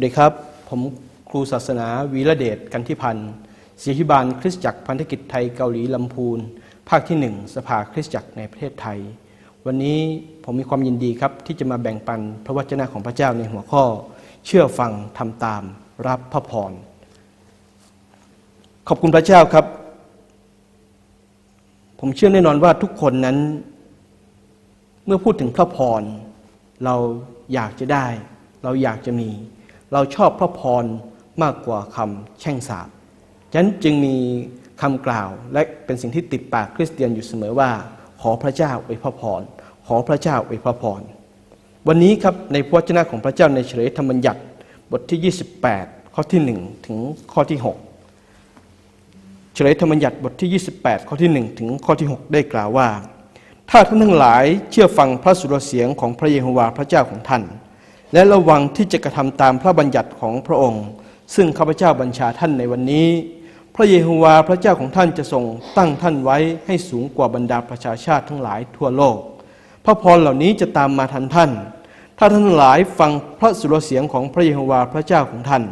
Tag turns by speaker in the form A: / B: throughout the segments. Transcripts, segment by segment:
A: วัสดีครับ ผมครูศาสนาวีระเดชกันทิพันธ์ศิริบาลคริสตจักรพันธกิจไทยเกาหลีลำพูน ภาคที่หนึ่งสภาคริสตจักรในประเทศไทย วันนี้ผมมีความยินดีครับที่จะมาแบ่งปันพระวจนะของพระเจ้าในหัวข้อ เชื่อฟังทำตามรับพระพร ขอบคุณพระเจ้าครับ ผมเชื่อแน่นอนว่าทุกคนนั้น เมื่อพูดถึงพระพรเราอยากจะได้ เราอยากจะมี เราชอบพระพรมากกว่าคำแช่งสาบฉะนั้นจึงมีคำกล่าว และเป็นสิ่งที่ติดปากคริสเตียนอยู่เสมอว่า ขอพระเจ้าอวยพระพร ขอพระเจ้าอวยพระพร วันนี้ครับในพระวจนะของพระเจ้าในเฉลยธรรมบัญญัติบทที่ 28 ข้อที่ 1 ถึงข้อที่ 6 เฉลยธรรมบัญญัติบทที่ 28 ข้อที่ 1 ถึงข้อที่ 6 ได้กล่าวว่า ถ้าท่านทั้งหลายเชื่อฟังพระสุรเสียงของพระเยโฮวาห์พระเจ้าของท่าน และระวังที่จะกระทำตามพระบัญญัติของพระองค์ ซึ่งข้าพเจ้าบัญชาท่านในวันนี้ พระเยโฮวาห์พระเจ้าของท่านจะทรงตั้งท่านไว้ให้สูงกว่าบรรดาประชาชาติทั้งหลายทั่วโลก พระพรเหล่านี้จะตามมาทันท่าน ถ้าท่านทั้งหลายฟังพระสุรเสียงของพระเยโฮวาห์พระเจ้าของท่าน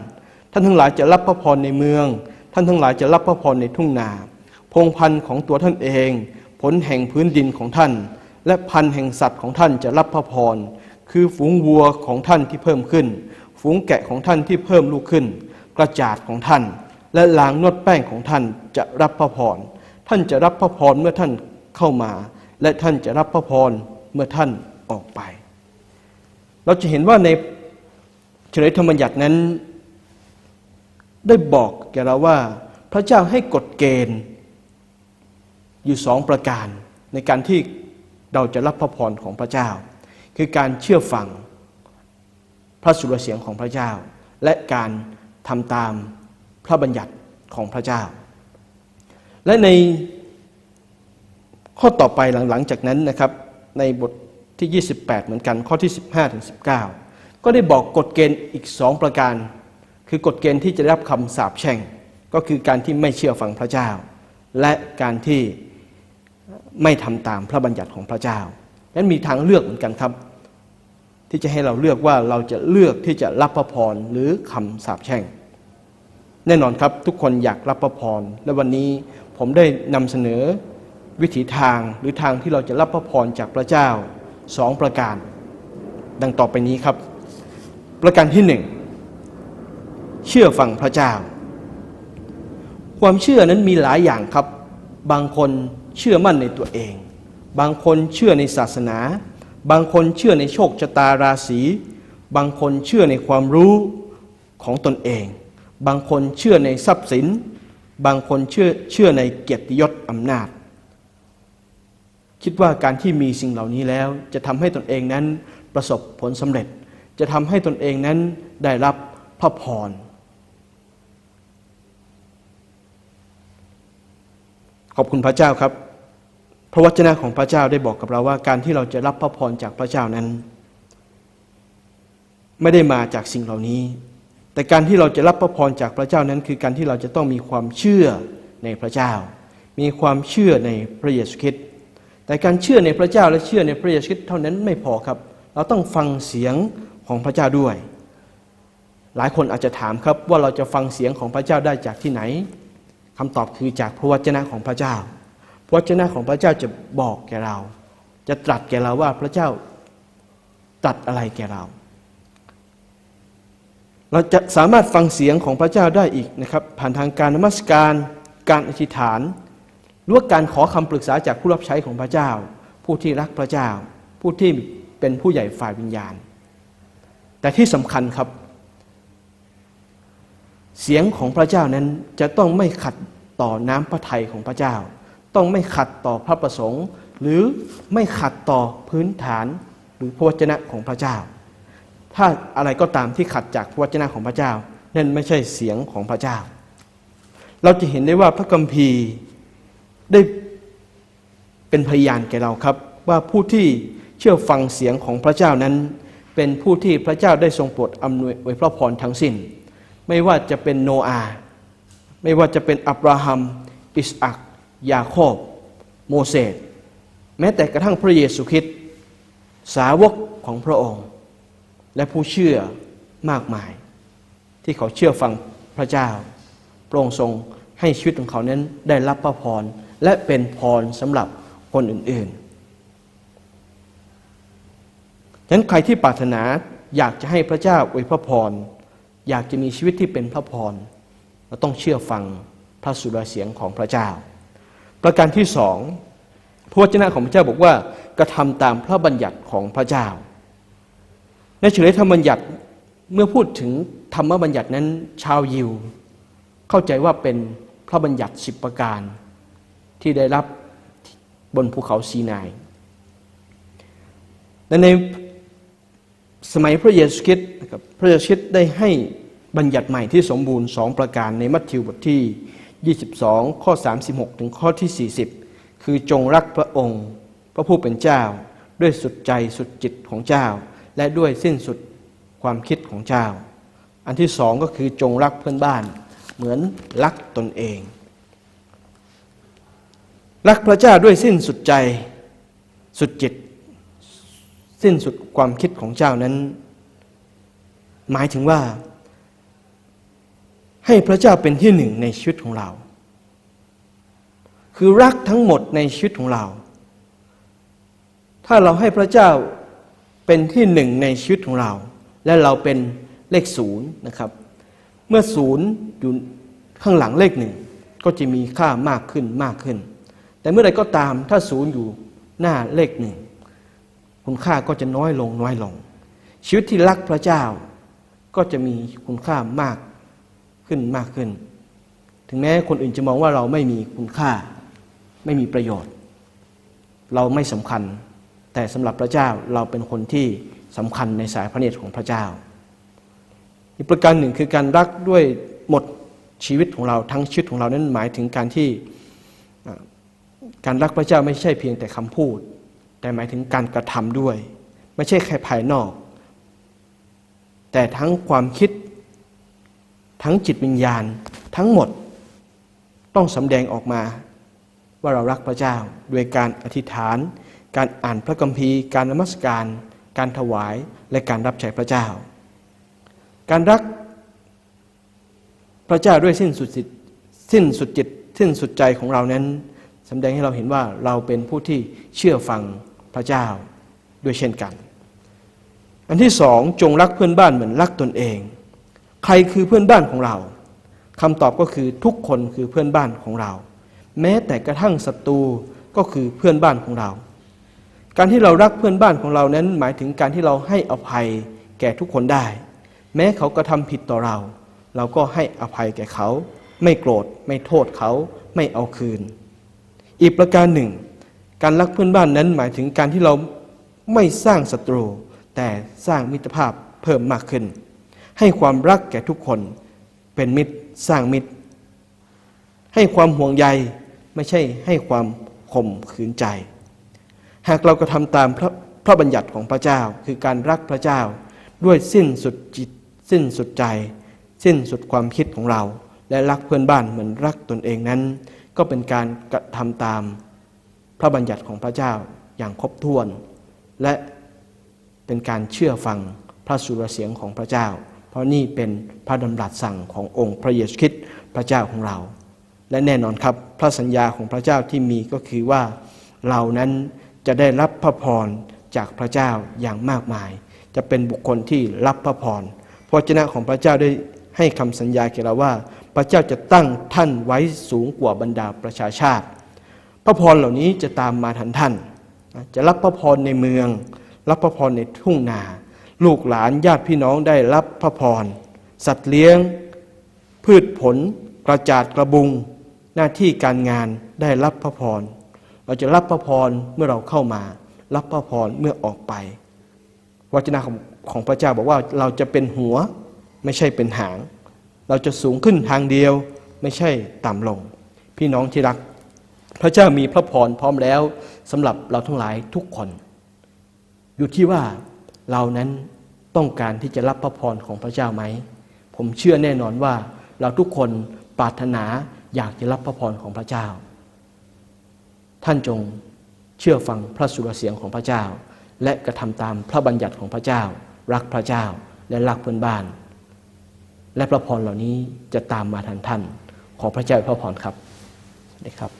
A: ท่านทั้งหลายจะรับพระพรในเมือง ท่านทั้งหลายจะรับพระพรในทุ่งนา พงพันธุ์ของตัวท่านเอง ผลแห่งพื้นดินของท่าน และพันธุ์แห่งสัตว์ของท่านจะรับพระพร คือฝูงวัวของท่านที่เพิ่มขึ้น ฝูงแกะของท่านที่เพิ่มลูกขึ้น กระจาดของท่าน และลางนวดแป้งของท่านจะรับพระพร ท่านจะรับพระพรเมื่อท่านเข้ามา และท่านจะรับพระพรเมื่อท่านออกไป เราจะเห็นว่าในเฉลยธรรมบัญญัตินั้น ได้บอกแก่เราว่า พระเจ้าให้กฎเกณฑ์อยู่สองประการในการที่เราจะรับพระพรของพระเจ้า คือการเชื่อฟังพระสุรเสียงของพระเจ้า และการทำตามพระบัญญัติของพระเจ้า และในข้อต่อไปหลังๆจากนั้นนะครับในบทที่ 28 เหมือนกันข้อที่ 15ถึง19 ก็ได้บอกกฎเกณฑ์อีกสองประการ คือกฎเกณฑ์ที่จะรับคำสาปแช่ง ก็คือการที่ไม่เชื่อฟังพระเจ้า และการที่ไม่ทำตามพระบัญญัติของพระเจ้านั้นมีทางเลือกเหมือนกันครับ ที่จะให้เราเลือกว่าเราจะเลือกที่จะรับพระพรหรือคำสาปแช่ง แน่นอนครับทุกคนอยากรับพระพรและวันนี้ผมได้นำเสนอวิถีทางหรือทางที่เราจะรับพระพรจากพระเจ้าสองประการ ดังต่อไปนี้ครับ ประการที่หนึ่งเชื่อฟังพระเจ้า ความเชื่อนั้นมีหลายอย่างครับ บางคนเชื่อมั่นในตัวเอง บางคนเชื่อในศาสนา บางคนเชื่อในโชคชะตาราศี บางคนเชื่อในความรู้ของตนเอง บางคนเชื่อในทรัพย์สิน บางคนเชื่อเชื่อในเกียรติยศอำนาจ คิดว่าการที่มีสิ่งเหล่านี้แล้ว จะทำให้ตนเองนั้นประสบผลสำเร็จ จะทำให้ตนเองนั้นได้รับพระพรขอบคุณพระเจ้าครับ พระวจนะของพระเจ้าได้บอกกับเราว่าการที่เราจะรับพระพรจากพระเจ้านั้น ไม่ได้มาจากสิ่งเหล่านี้ แต่การที่เราจะรับพระพรจากพระเจ้านั้น คือการที่เราจะต้องมีความเชื่อในพระเจ้า มีความเชื่อในพระเยซูคริสต์แต่การเชื่อในพระเจ้าและเชื่อในพระเยซูคริสต์เท่านั้นไม่พอครับ เราต้องฟังเสียงของพระเจ้าด้วย หลายคนอาจจะถามครับว่าเราจะฟังเสียงของพระเจ้าได้จากที่ไหนคำตอบคือจากพระวจนะของพระเจ้า พระวจนะของพระเจ้าจะบอกแก่เรา จะตรัสแก่เราว่าพระเจ้าตรัสอะไรแก่เรา เราจะสามารถฟังเสียงของพระเจ้าได้อีกนะครับ ผ่านทางการนมัสการ การอธิษฐานหรือว่าการขอคำปรึกษาจากผู้รับใช้ของพระเจ้า ผู้ที่รักพระเจ้า ผู้ที่เป็นผู้ใหญ่ฝ่ายวิญญาณ แต่ที่สำคัญครับ เสียงของพระเจ้านั้นจะต้องไม่ขัดต่อน้ำพระทัยของพระเจ้า ต้องไม่ขัดต่อพระประสงค์ หรือไม่ขัดต่อพื้นฐานหรือพระวจนะของพระเจ้า ถ้าอะไรก็ตามที่ขัดจากพระวจนะของพระเจ้า นั่นไม่ใช่เสียงของพระเจ้า เราจะเห็นได้ว่าพระคัมภีร์ได้เป็นพยานแก่เราครับ ว่าผู้ที่เชื่อฟังเสียงของพระเจ้านั้น เป็นผู้ที่พระเจ้าได้ทรงโปรดอำนวยไว้พระพรทั้งสิ้น ไม่ว่าจะเป็นโนอาห์ไม่ว่าจะเป็นอับราฮัม อิสอัก ยาโคบ โมเสสแม้แต่กระทั่งพระเยซูคริสต์สาวกของพระองค์ และผู้เชื่อมากมาย ที่เขาเชื่อฟังพระเจ้า พระองค์ทรงให้ชีวิตของเขานั้นได้รับพระพร และเป็นพรสำหรับคนอื่นๆฉะนั้นใครที่ปรารถนาอยากจะให้พระเจ้าอวยพระพร อยากจะมีชีวิตที่เป็นพระพรเราต้องเชื่อฟังพระสุรเสียงของพระเจ้า ประการที่สองพระวจนะของพระเจ้าบอกว่ากระทำตามพระบัญญัติของพระเจ้า ในเฉลยธรรมบัญญัติเมื่อพูดถึงธรรมบัญญัตินั้น ชาวยิว เข้าใจว่าเป็นพระบัญญัติสิบประการ ที่ได้รับบนภูเขาซีนายและในสมัยพระเยซูคริสต์นะครับพระเยซูคริสต์ได้ให้บัญญัติใหม่ที่สมบูรณ์สองประการในมัทธิวบทที่ 22 ข้อ 36 ถึงข้อที่ 40 คือจงรักพระองค์ พระผู้เป็นเจ้า ด้วยสุดใจสุดจิตของเจ้า และด้วยสิ้นสุดความคิดของเจ้า อันที่สองก็คือจงรักเพื่อนบ้าน เหมือนรักตนเอง รักพระเจ้าด้วยสิ้นสุดใจสุดจิต สิ้นสุดความคิดของเจ้านั้น หมายถึงว่า ให้พระเจ้าเป็นที่หนึ่งในชีวิตของเรา คือรักทั้งหมดในชีวิตของเรา ถ้าเราให้พระเจ้าเป็นที่หนึ่งในชีวิตของเรา และเราเป็นเลขศูนย์นะครับ เมื่อศูนย์อยู่ข้างหลังเลขหนึ่งก็จะมีค่ามากขึ้นมากขึ้น แต่เมื่อใดก็ตามถ้าศูนย์อยู่หน้าเลขหนึ่งคุณค่าก็จะน้อยลงน้อยลง ชีวิตที่รักพระเจ้าก็จะมีคุณค่ามาก ขึ้นมากขึ้น ถึงแม้คนอื่นจะมองว่าเราไม่มีคุณค่า ไม่มีประโยชน์ เราไม่สำคัญ แต่สำหรับพระเจ้าเราเป็นคนที่สำคัญในสายพระเนตรของพระเจ้า อีกประการหนึ่งคือการรักด้วยหมดชีวิตของเราทั้งชีวิตของเรานั้นหมายถึงการที่การรักพระเจ้าไม่ใช่เพียงแต่คำพูด แต่หมายถึงการกระทำด้วย ไม่ใช่แค่ภายนอก แต่ทั้งความคิด ทั้งจิตวิญญาณทั้งหมดต้องสำแดงออกมา ว่าเรารักพระเจ้าด้วยการอธิษฐาน การอ่านพระคัมภีร์ การนมัสการ การถวายและการรับใช้พระเจ้า การรักพระเจ้าด้วยสิ้นสุดจิตสิ้นสุดจิตสิ้นสุดใจของเรานั้นสำแดงให้เราเห็นว่าเราเป็นผู้ที่เชื่อฟังพระเจ้าด้วยเช่นกัน อันที่สองจงรักเพื่อนบ้านเหมือนรักตนเอง ใครคือเพื่อนบ้านของเราคำตอบก็คือทุกคนคือเพื่อนบ้านของเรา แม้แต่กระทั่งศัตรูก็คือเพื่อนบ้านของเรา การที่เรารักเพื่อนบ้านของเรานั้น หมายถึงการที่เราให้อภัยแก่ทุกคนได้ แม้เขากระทำผิดต่อเรา เราก็ให้อภัยแก่เขา ไม่โกรธไม่โทษเขาไม่เอาคืน อีกประการหนึ่ง การรักเพื่อนบ้านนั้นหมายถึงการที่เราไม่สร้างศัตรู แต่สร้างมิตรภาพเพิ่มมากขึ้น ให้ความรักแก่ทุกคนเป็นมิตรสร้างมิตร ให้ความห่วงใยไม่ใช่ให้ความข่มขืนใจ หากเรากระทำตามพระพระบัญญัติของพระเจ้าคือการรักพระเจ้า ด้วยสิ้นสุดจิต สิ้นสุดใจ สิ้นสุดความคิดของเรา และรักเพื่อนบ้านเหมือนรักตนเองนั้น ก็เป็นการกระทำตามพระบัญญัติของพระเจ้าอย่างครบถ้วน และเป็นการเชื่อฟังพระสุรเสียงของพระเจ้า ราะนี่เป็นพระดำรัสสั่งขององค์พระเยซูคริสต์พระเจ้าของเรา และแน่นอนครับพระสัญญาของพระเจ้าที่มีก็คือว่าเรานั้นจะได้รับพระพรจากพระเจ้าอย่างมากมาย จะเป็นบุคคลที่รับพระพรพระเจ้าของพระเจ้าได้ให้คำสัญญาแก่เราว่า พระเจ้าจะตั้งท่านไว้สูงกว่าบรรดาประชาชาติ พระพรเหล่านี้จะตามมาทันท่าน จะรับพระพรในเมือง รับพระพรในทุ่งนา ลูกหลานญาติพี่น้องได้รับพระพร สัตว์เลี้ยง พืชผล กระจาดกระบุง หน้าที่การงานได้รับพระพร เราจะรับพระพรเมื่อเราเข้ามา รับพระพรเมื่อออกไปวจนะของของพระเจ้าบอกว่าเราจะเป็นหัวไม่ใช่เป็นหาง เราจะสูงขึ้นทางเดียวไม่ใช่ต่ำลง พี่น้องที่รัก พระเจ้ามีพระพรพร้อมแล้วสำหรับเราทั้งหลายทุกคน อยู่ที่ว่า เรานั้นต้องการที่จะรับพระพรของพระเจ้าไหม ผมเชื่อแน่นอนว่าเราทุกคนปรารถนาอยากจะรับพระพรของพระเจ้า ท่านจงเชื่อฟังพระสุรเสียงของพระเจ้า และกระทำตามพระบัญญัติของพระเจ้า รักพระเจ้าและรักเพื่อนบ้าน และพระพรเหล่านี้จะตามมาทันท่านขอพระเจ้าพระพรครับนะครับ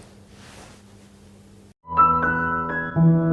A: thank you